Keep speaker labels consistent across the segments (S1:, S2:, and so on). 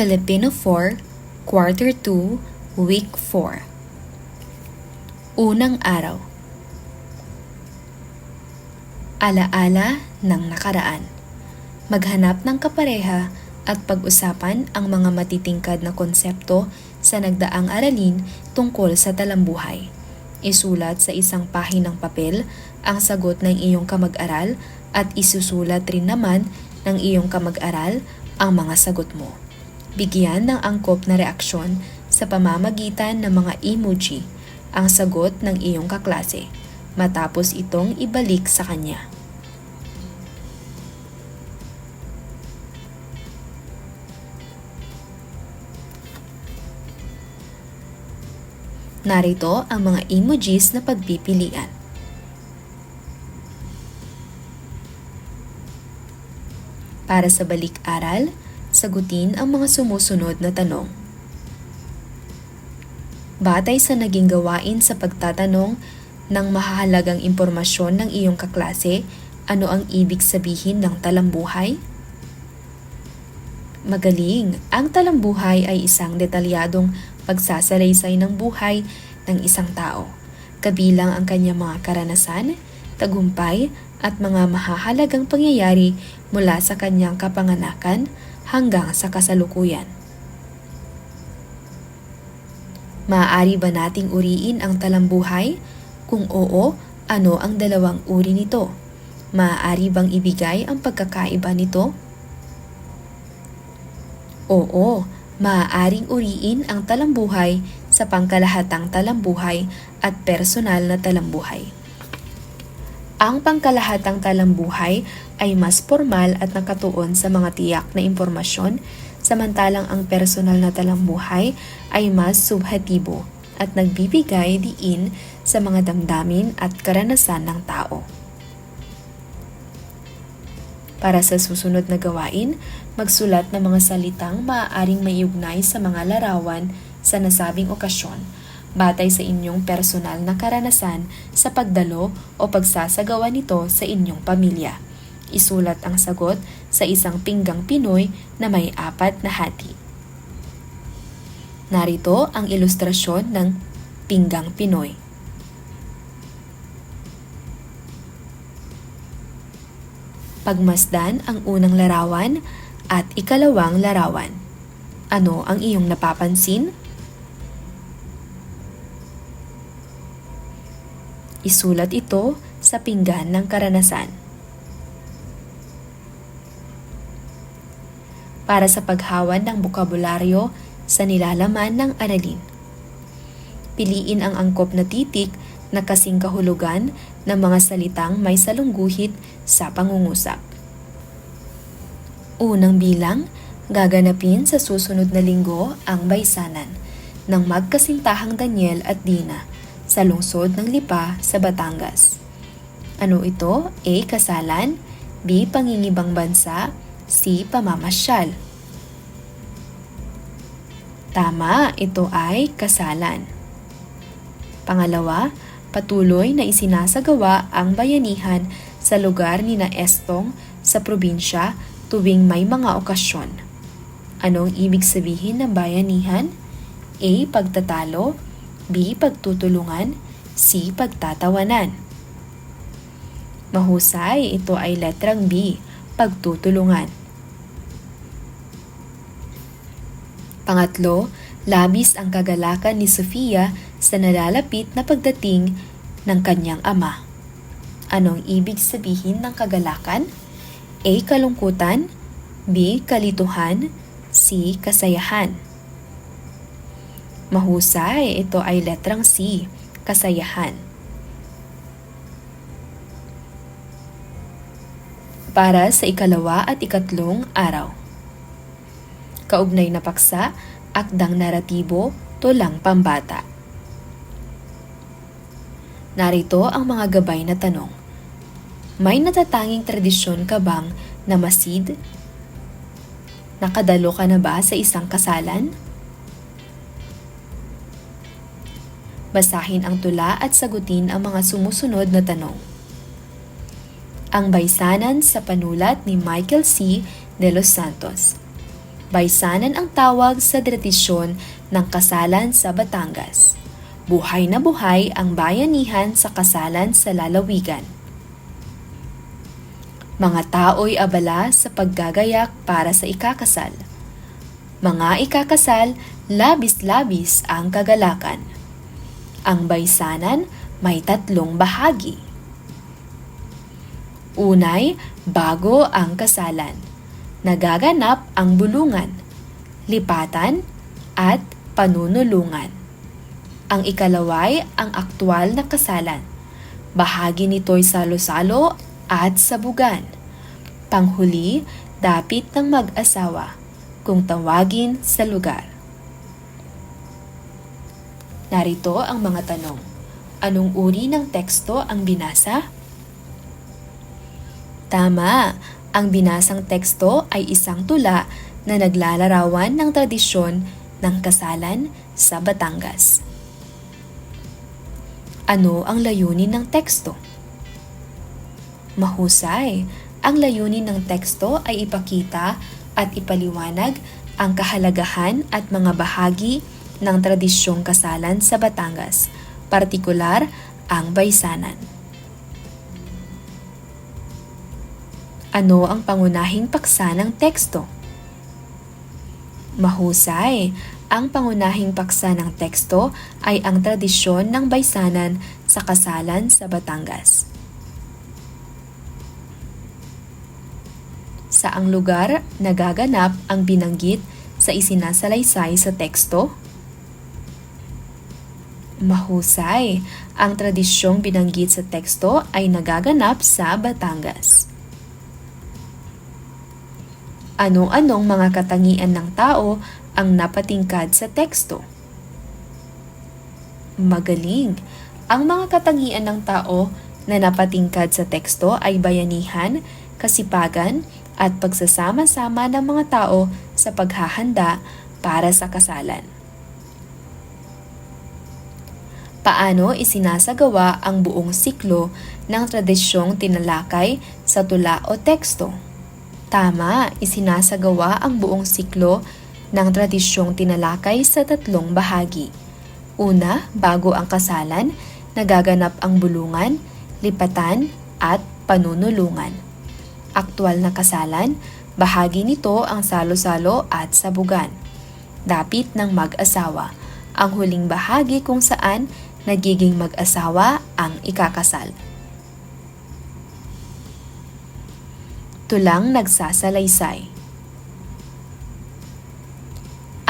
S1: Filipino 4, Quarter 2, Week 4 Unang Araw Alaala ng nakaraan Maghanap ng kapareha at pag-usapan ang mga matitingkad na konsepto sa nagdaang aralin tungkol sa talambuhay. Isulat sa isang pahinang papel ang sagot ng iyong kamag-aral at isusulat rin naman ng iyong kamag-aral ang mga sagot mo. Bigyan ng angkop na reaksyon sa pamamagitan ng mga emoji ang sagot ng iyong kaklase matapos itong ibalik sa kanya. Narito ang mga emojis na pagpipilian. Para sa balik-aral, sagutin ang mga sumusunod na tanong. Batay sa naging gawain sa pagtatanong ng mahahalagang impormasyon ng iyong kaklase, ano ang ibig sabihin ng talambuhay? Magaling! Ang talambuhay ay isang detalyadong pagsasalaysay ng buhay ng isang tao, kabilang ang kanyang mga karanasan, tagumpay, at mga mahahalagang pangyayari mula sa kanyang kapanganakan hanggang sa kasalukuyan. Maaari ba nating uriin ang talambuhay? Kung oo, ano ang dalawang uri nito? Maaari bang ibigay ang pagkakaiba nito? Oo, maaaring uriin ang talambuhay sa pangkalahatang talambuhay at personal na talambuhay. Ang pangkalahatang talambuhay ay mas formal at nakatuon sa mga tiyak na impormasyon, samantalang ang personal na talambuhay ay mas subhatibo at nagbibigay diin sa mga damdamin at karanasan ng tao. Para sa susunod na gawain, magsulat ng mga salitang maaaring maiugnay sa mga larawan sa nasabing okasyon batay sa inyong personal na karanasan sa pagdalo o pagsasagawa nito sa inyong pamilya. Isulat ang sagot sa isang pinggang Pinoy na may apat na hati. Narito ang ilustrasyon ng pinggang Pinoy. Pagmasdan ang unang larawan at ikalawang larawan. Ano ang iyong napapansin? Isulat ito sa pinggan ng karanasan. Para sa paghawan ng bukabularyo sa nilalaman ng aralin. Piliin ang angkop na titik na kasing kahulugan ng mga salitang may salungguhit sa pangungusap. Unang bilang, gaganapin sa susunod na linggo ang baysanan ng magkasintahang Daniel at Dina sa lungsod ng Lipa sa Batangas. Ano ito? A. Kasalan B. Pangingibang bansa C. Pamamasyal Tama, ito ay kasalan. Pangalawa, patuloy na isinasagawa ang bayanihan sa lugar ni na Estong sa probinsya tuwing may mga okasyon. Anong ibig sabihin ng bayanihan? A. Pagtatalo B. Pagtutulungan C. Pagtatawanan Mahusay, ito ay letrang B. Pagtutulungan Pangatlo, labis ang kagalakan ni Sofia sa nalalapit na pagdating ng kanyang ama. Anong ibig sabihin ng kagalakan? A. Kalungkutan B. Kalituhan C. Kasayahan Mahusay, ito ay letrang C, kasayahan. Para sa ikalawa at ikatlong araw. Kaugnay na paksa, akdang naratibo, tulang pambata. Narito ang mga gabay na tanong. May natatanging tradisyon ka bang na masid? Nakadalo ka na ba sa isang kasalan? Basahin ang tula at sagutin ang mga sumusunod na tanong. Ang Baysanan sa panulat ni Michael C. De Los Santos. Baysanan ang tawag sa tradisyon ng kasalan sa Batangas. Buhay na buhay ang bayanihan sa kasalan sa lalawigan. Mga tao'y abala sa paggagayak para sa ikakasal. Mga ikakasal, labis-labis ang kagalakan. Ang baysanan may tatlong bahagi. Unay, bago ang kasalan. Nagaganap ang bulungan, lipatan, at panunulungan. Ang ikalaway ang aktwal na kasalan. Bahagi nito'y salo-salo at sabugan. Panghuli, dapit ng mag-asawa kung tawagin sa lugar. Narito ang mga tanong. Anong uri ng teksto ang binasa? Tama, ang binasang teksto ay isang tula na naglalarawan ng tradisyon ng kasalan sa Batangas. Ano ang layunin ng teksto? Mahusay, ang layunin ng teksto ay ipakita at ipaliwanag ang kahalagahan at mga bahagi ng tradisyong kasalan sa Batangas, partikular ang baysanan. Ano ang pangunahing paksa ng teksto? Mahusay, ang pangunahing paksa ng teksto ay ang tradisyon ng baysanan sa kasalan sa Batangas. Saang lugar nagaganap ang binanggit sa isinasalaysay sa teksto? Mahusay, ang tradisyong binanggit sa teksto ay nagaganap sa Batangas. Ano-anong mga katangian ng tao ang napatingkad sa teksto? Magaling. Ang mga katangian ng tao na napatingkad sa teksto ay bayanihan, kasipagan, at pagsasama-sama ng mga tao sa paghahanda para sa kasalan. Paano isinasagawa ang buong siklo ng tradisyong tinalakay sa tula o teksto? Tama, isinasagawa ang buong siklo ng tradisyong tinalakay sa tatlong bahagi. Una, bago ang kasalan, nagaganap ang bulungan, lipatan, at panunulungan. Aktwal na kasalan, bahagi nito ang salo-salo at sabugan. Dapit ng mag-asawa, ang huling bahagi kung saan nagiging mag-asawa ang ikakasal. Tulang nagsasalaysay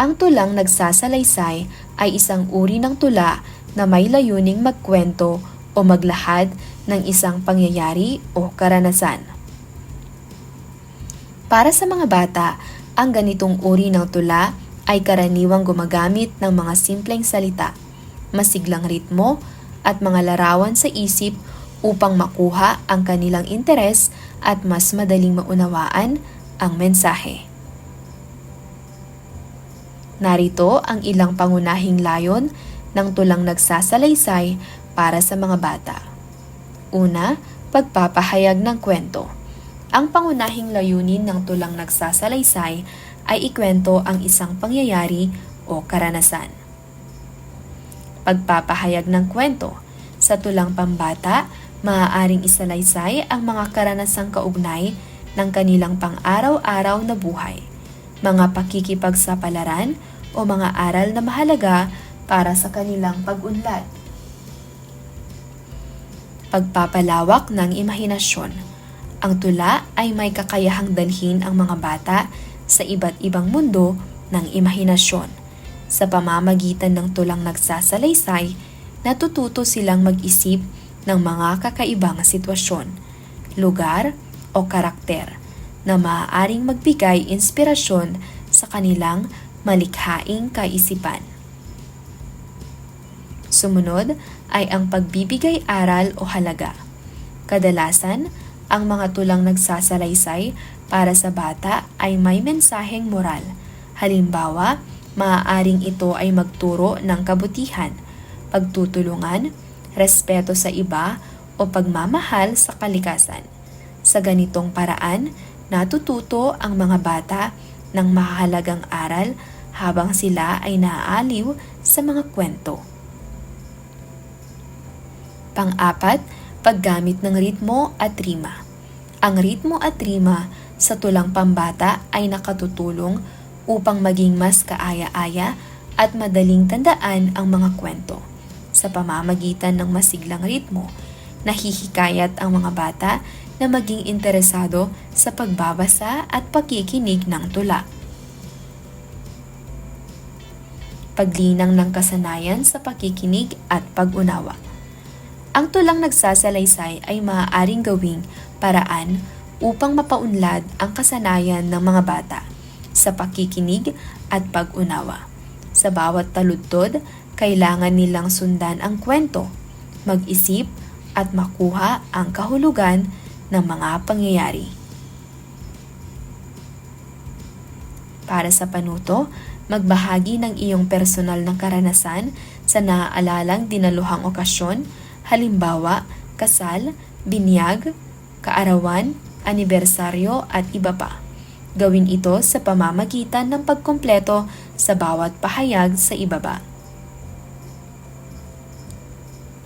S1: Ang tulang nagsasalaysay ay isang uri ng tula na may layuning magkwento o maglahad ng isang pangyayari o karanasan. Para sa mga bata, ang ganitong uri ng tula ay karaniwang gumagamit ng mga simpleng salita, masiglang ritmo, at mga larawan sa isip upang makuha ang kanilang interes at mas madaling maunawaan ang mensahe. Narito ang ilang pangunahing layon ng tulang nagsasalaysay para sa mga bata. Una, pagpapahayag ng kwento. Ang pangunahing layunin ng tulang nagsasalaysay ay ikwento ang isang pangyayari o karanasan. Pagpapahayag ng kwento. Sa tulang pambata, maaaring isalaysay ang mga karanasang kaugnay ng kanilang pang-araw-araw na buhay, mga pakikipagsapalaran o mga aral na mahalaga para sa kanilang pag-unlad. Pagpapalawak ng imahinasyon. Ang tula ay may kakayahang dalhin ang mga bata sa iba't ibang mundo ng imahinasyon. Sa pamamagitan ng tulang nagsasalaysay, natututo silang mag-isip ng mga kakaibang sitwasyon, lugar o karakter na maaaring magbigay inspirasyon sa kanilang malikhaing kaisipan. Sumunod ay ang pagbibigay aral o halaga. Kadalasan, ang mga tulang nagsasalaysay para sa bata ay may mensaheng moral. Halimbawa, maaaring ito ay magturo ng kabutihan, pagtutulungan, respeto sa iba o pagmamahal sa kalikasan. Sa ganitong paraan, natututo ang mga bata ng mahalagang aral habang sila ay naaaliw sa mga kwento. Pang-apat, paggamit ng ritmo at rima. Ang ritmo at rima sa tulang pambata ay nakatutulong upang maging mas kaaya-aya at madaling tandaan ang mga kwento. Sa pamamagitan ng masiglang ritmo, nahihikayat ang mga bata na maging interesado sa pagbabasa at pagkikinig ng tula. Paglinang ng kasanayan sa pakikinig at pag-unawa. Ang tulang nagsasalaysay ay maaaring gawing paraan upang mapaunlad ang kasanayan ng mga bata sa pakikinig at pag-unawa. Sa bawat taludtod, kailangan nilang sundan ang kwento, mag-isip at makuha ang kahulugan ng mga pangyayari. Para sa panuto, magbahagi ng iyong personal na karanasan sa naaalalang dinaluhang okasyon, halimbawa, kasal, binyag, kaarawan, anibersaryo at iba pa. Gawin ito sa pamamagitan ng pagkumpleto sa bawat pahayag sa ibaba.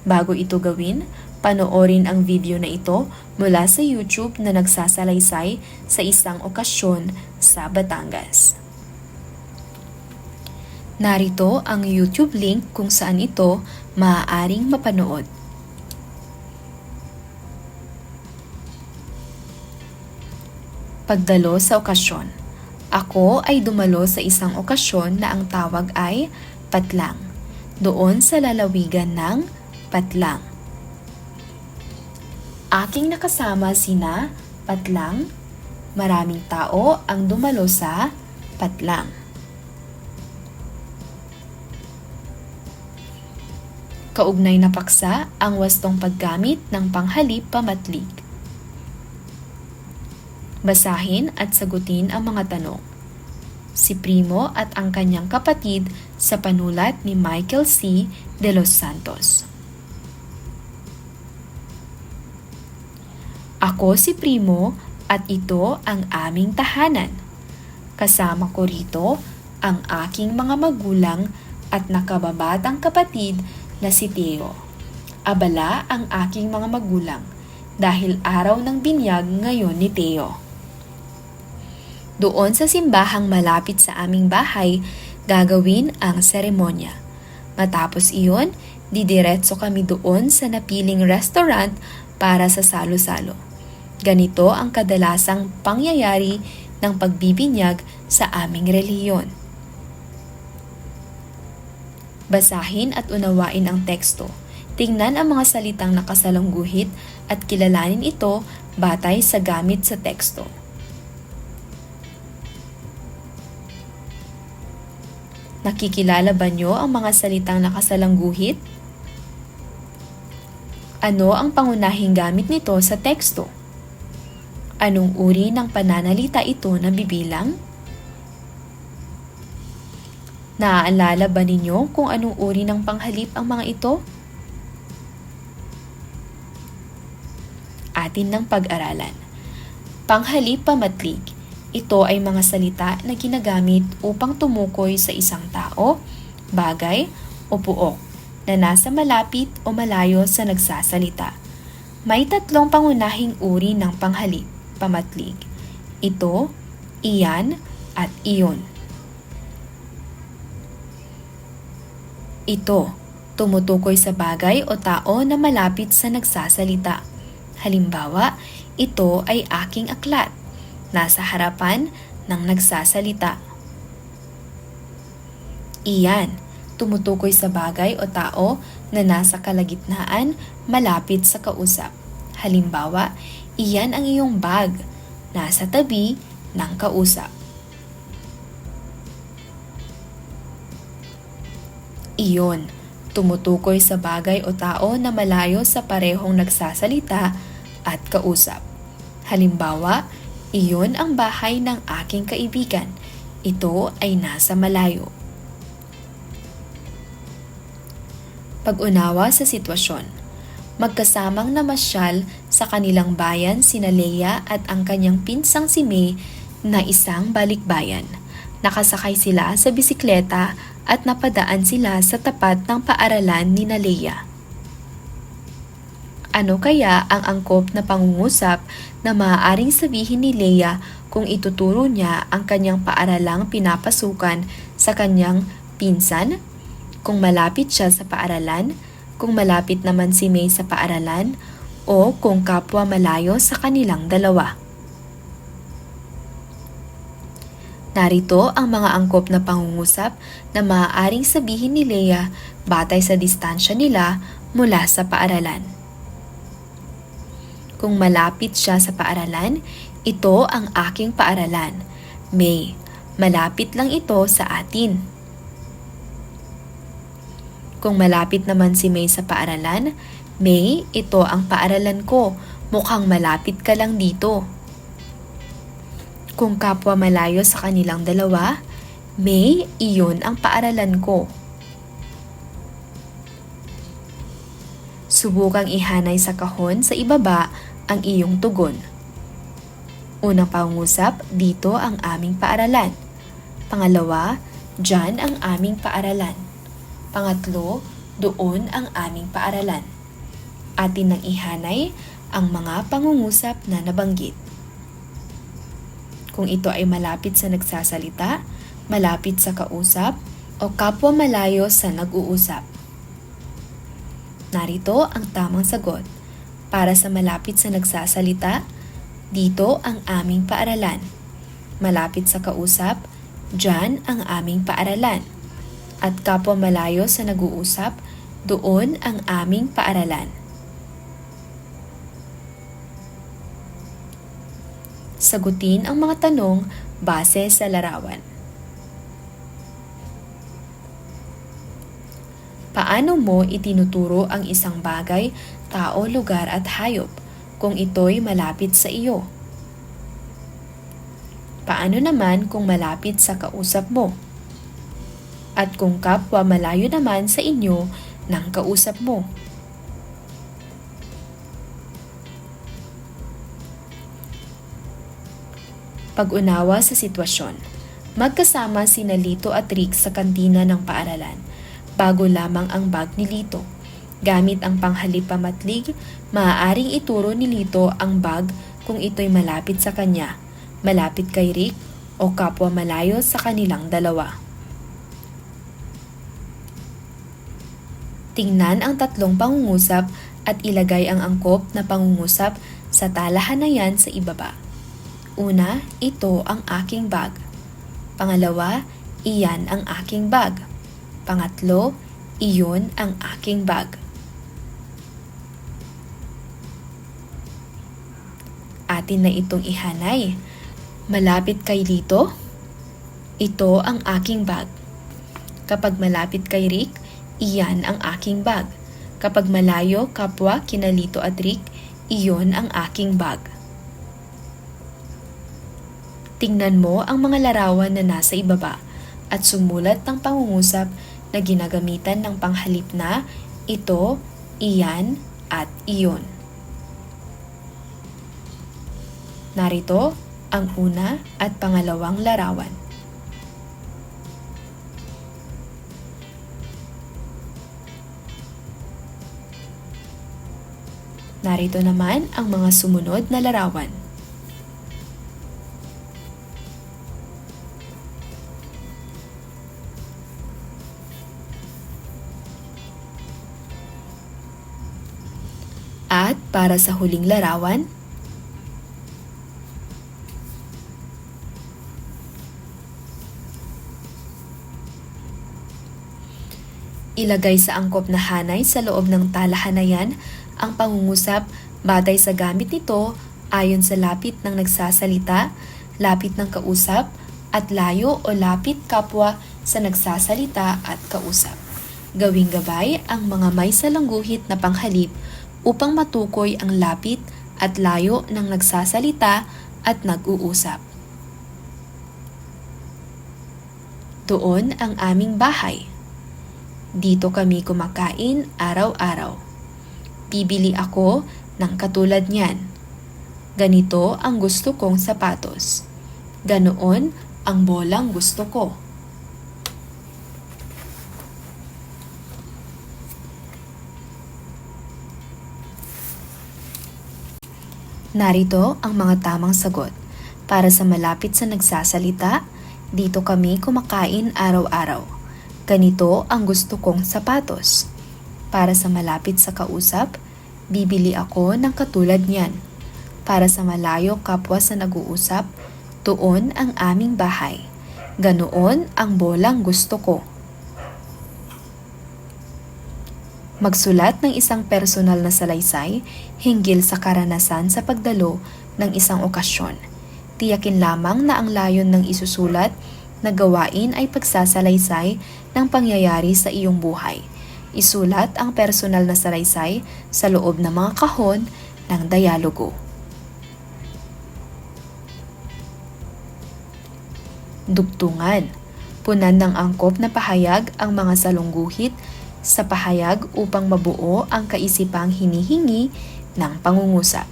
S1: Bago ito gawin, panoorin ang video na ito mula sa YouTube na nagsasalaysay sa isang okasyon sa Batangas. Narito ang YouTube link kung saan ito maaaring mapanood. Pagdalo sa okasyon. Ako ay dumalo sa isang okasyon na ang tawag ay patlang. Doon sa lalawigan ng patlang. Aking nakasama sina patlang. Maraming tao ang dumalo sa patlang. Kaugnay na paksa ang wastong paggamit ng panghalip pamatlig. Basahin at sagutin ang mga tanong. Si Primo at ang kanyang kapatid sa panulat ni Michael C. De Los Santos. Ako si Primo at ito ang aming tahanan. Kasama ko rito ang aking mga magulang at nakababatang kapatid na si Theo. Abala ang aking mga magulang dahil araw ng binyag ngayon ni Theo. Doon sa simbahang malapit sa aming bahay, gagawin ang seremonya. Matapos iyon, didiretso kami doon sa napiling restaurant para sa salo-salo. Ganito ang kadalasang pangyayari ng pagbibinyag sa aming reliyon. Basahin at unawain ang teksto. Tingnan ang mga salitang nakasalangguhit at kilalanin ito batay sa gamit sa teksto. Nakikilala ba nyo ang mga salitang nakasalangguhit? Ano ang pangunahing gamit nito sa teksto? Anong uri ng pananalita ito na bibilang? Naaalala ba ninyo kung anong uri ng panghalip ang mga ito? Atin ng pag-aralan. Panghalip pamatlig ito ay mga salita na ginagamit upang tumukoy sa isang tao, bagay o puok na nasa malapit o malayo sa nagsasalita. May tatlong pangunahing uri ng panghalip, pamatlig. Ito, iyan, at iyon. Ito, tumutukoy sa bagay o tao na malapit sa nagsasalita. Halimbawa, ito ay aking aklat nasa harapan ng nagsasalita. Iyan, tumutukoy sa bagay o tao na nasa kalagitnaan malapit sa kausap. Halimbawa, iyan ang iyong bag, nasa tabi ng kausap. Iyon, tumutukoy sa bagay o tao na malayo sa parehong nagsasalita at kausap. Halimbawa, iyon ang bahay ng aking kaibigan. Ito ay nasa malayo. Pag-unawa sa sitwasyon. Magkasamang namasyal sa kanilang bayan sina Leia at ang kanyang pinsang si May na isang balikbayan. Nakasakay sila sa bisikleta at napadaan sila sa tapat ng paaralan ni Leia. Ano kaya ang angkop na pangungusap na maaaring sabihin ni Leia kung ituturo niya ang kanyang paaralang pinapasukan sa kanyang pinsan? Kung malapit siya sa paaralan, kung malapit naman si May sa paaralan, o kung kapwa malayo sa kanilang dalawa. Narito ang mga angkop na pangungusap na maaaring sabihin ni Leia batay sa distansya nila mula sa paaralan. Kung malapit siya sa paaralan, ito ang aking paaralan. May, malapit lang ito sa atin. Kung malapit naman si May sa paaralan, May, ito ang paaralan ko. Mukhang malapit ka lang dito. Kung kapwa malayo sa kanilang dalawa, May, iyon ang paaralan ko. Subukang ihanay sa kahon sa ibaba ang iyong tugon. Unang pangungusap, dito ang aming paaralan. Pangalawa, dyan ang aming paaralan. Pangatlo, doon ang aming paaralan. Atin nang ihanay ang mga pangungusap na nabanggit kung ito ay malapit sa nagsasalita, malapit sa kausap, o kapwa malayo sa nag-uusap. Narito ang tamang sagot. Para sa malapit sa nagsasalita, dito ang aming paaralan. Malapit sa kausap, dyan ang aming paaralan. At kapwa malayo sa nag-uusap, doon ang aming paaralan. Sagutin ang mga tanong base sa larawan. Paano mo itinuturo ang isang bagay, tao, lugar at hayop kung ito'y malapit sa iyo? Paano naman kung malapit sa kausap mo? At kung kapwa malayo naman sa inyo ng kausap mo? pag-unawa sa sitwasyon. Magkasama si Lito at Rick sa kantina ng paaralan. Bago lamang ang bag ni Lito. Gamit ang panghalip pamatlig, maaaring ituro ni Lito ang bag kung ito'y malapit sa kanya, malapit kay Rick o kapwa malayo sa kanilang dalawa. Tingnan ang tatlong pangungusap at ilagay ang angkop na pangungusap sa talahanayan sa ibaba. Una, ito ang aking bag. Pangalawa, iyan ang aking bag. Pangatlo, iyon ang aking bag. Atin na itong ihanay. Malapit kay Lito? Ito ang aking bag. Kapag malapit kay Rick, iyan ang aking bag. Kapag malayo kapwa kina Lito at Rick, iyon ang aking bag. Tingnan mo ang mga larawan na nasa ibaba at sumulat ng pangungusap na ginagamitan ng panghalip na ito, iyan, at iyon. Narito ang una at pangalawang larawan. Narito naman ang mga sumunod na larawan. At para sa huling larawan, Ilagay sa angkop na hanay sa loob ng talahanayan ang pangungusap batay sa gamit nito ayon sa lapit ng nagsasalita, lapit ng kausap, at layo o lapit kapwa sa nagsasalita at kausap. Gawing gabay ang mga may salangguhit na panghalip upang matukoy ang lapit at layo ng nagsasalita at nag-uusap. Doon ang aming bahay. Dito kami kumakain araw-araw. Bibili ako ng katulad niyan. Ganito ang gusto kong sapatos. Ganoon ang bolang gusto ko. Narito ang mga tamang sagot. Para sa malapit sa nagsasalita, dito kami kumakain araw-araw. Ganito ang gusto kong sapatos. Para sa malapit sa kausap, bibili ako ng katulad niyan. Para sa malayo kapwa sa nag-uusap, tuon ang aming bahay. Ganoon ang bolang gusto ko. Magsulat ng isang personal na salaysay hinggil sa karanasan sa pagdalo ng isang okasyon. Tiyakin lamang na ang layon ng isusulat na gawain ay pagsasalaysay ng pangyayari sa iyong buhay. Isulat ang personal na salaysay sa loob ng mga kahon ng dialogo. Dugtungan. Punan ng angkop na pahayag ang mga salungguhit sa pahayag upang mabuo ang kaisipang hinihingi ng pangungusap.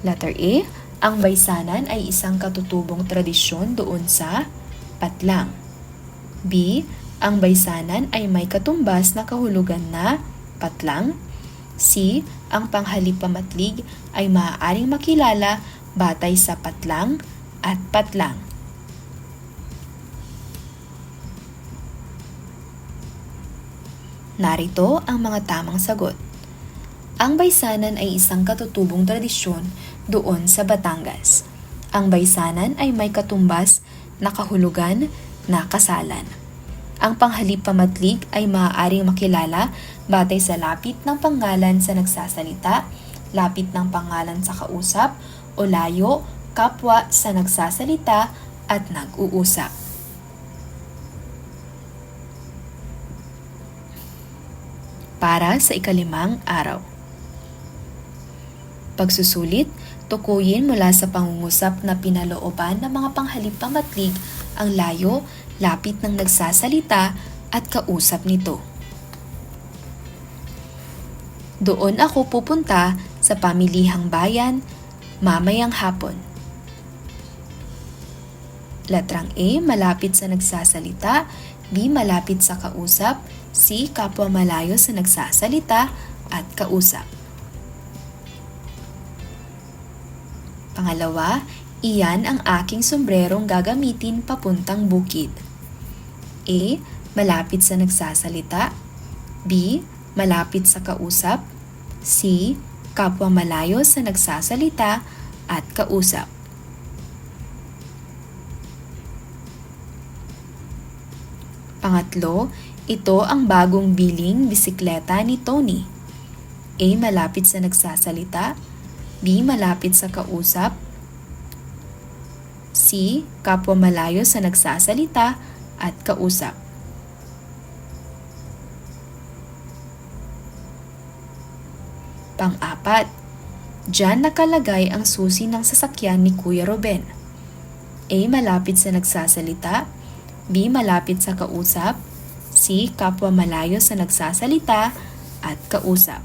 S1: Letter A, ang baysanan ay isang katutubong tradisyon doon sa patlang. B, ang baysanan ay may katumbas na kahulugan na patlang. C, ang panghalipamatlig ay maaaring makilala batay sa patlang at patlang. Narito ang mga tamang sagot. Ang baysanan ay isang katutubong tradisyon doon sa Batangas. Ang baysanan ay may katumbas na kahulugan na kasalan. Ang panghalipamatlig ay maaaring makilala batay sa lapit ng pangalan sa nagsasalita, lapit ng pangalan sa kausap, o layo, kapwa sa nagsasalita at nag-uusap. Para sa ikalimang araw. Pagsusulit, tukuyin mula sa pangungusap na pinalooban ng mga panghalipamatlig ang layo, lapit ng nagsasalita at kausap nito. Doon ako pupunta sa pamilihang bayan mamayang hapon. Letrang A, malapit sa nagsasalita. B, malapit sa kausap. C, kapwa malayo sa nagsasalita at kausap. Pangalawa, iyan ang aking sombrerong gagamitin papuntang bukid. A, malapit sa nagsasalita. B, malapit sa kausap. C, kapwa malayo sa nagsasalita at kausap. Pangatlo, ito ang bagong biling bisikleta ni Tony. A. Malapit sa nagsasalita. B. Malapit sa kausap. C. Kapwa malayo sa nagsasalita at kausap. Pang-apat, Diyan nakalagay ang susi ng sasakyan ni Kuya Ruben. A. Malapit sa nagsasalita. B. Malapit sa kausap. C. Kapwa malayo sa nagsasalita at kausap.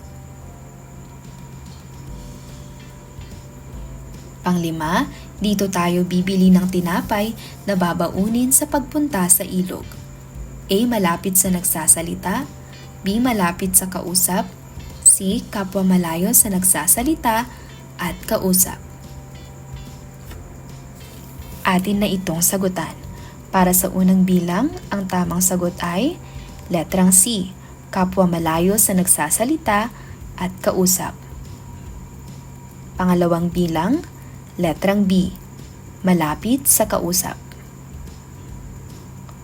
S1: Panglima, dito tayo bibili ng tinapay na babaunin sa pagpunta sa ilog. A. Malapit sa nagsasalita. B. Malapit sa kausap. C. Kapwa malayo sa nagsasalita at kausap. Atin na itong sagutan. Para sa unang bilang, ang tamang sagot ay letrang C. Kapwa malayo sa nagsasalita at kausap. Pangalawang bilang, letrang B. Malapit sa kausap.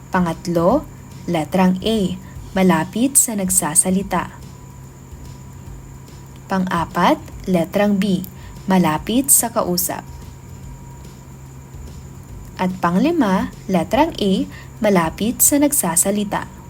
S1: Pangatlo, letrang A. Malapit sa nagsasalita. Pang-apat, letrang B, malapit sa kausap. At panglima, letrang A, malapit sa nagsasalita.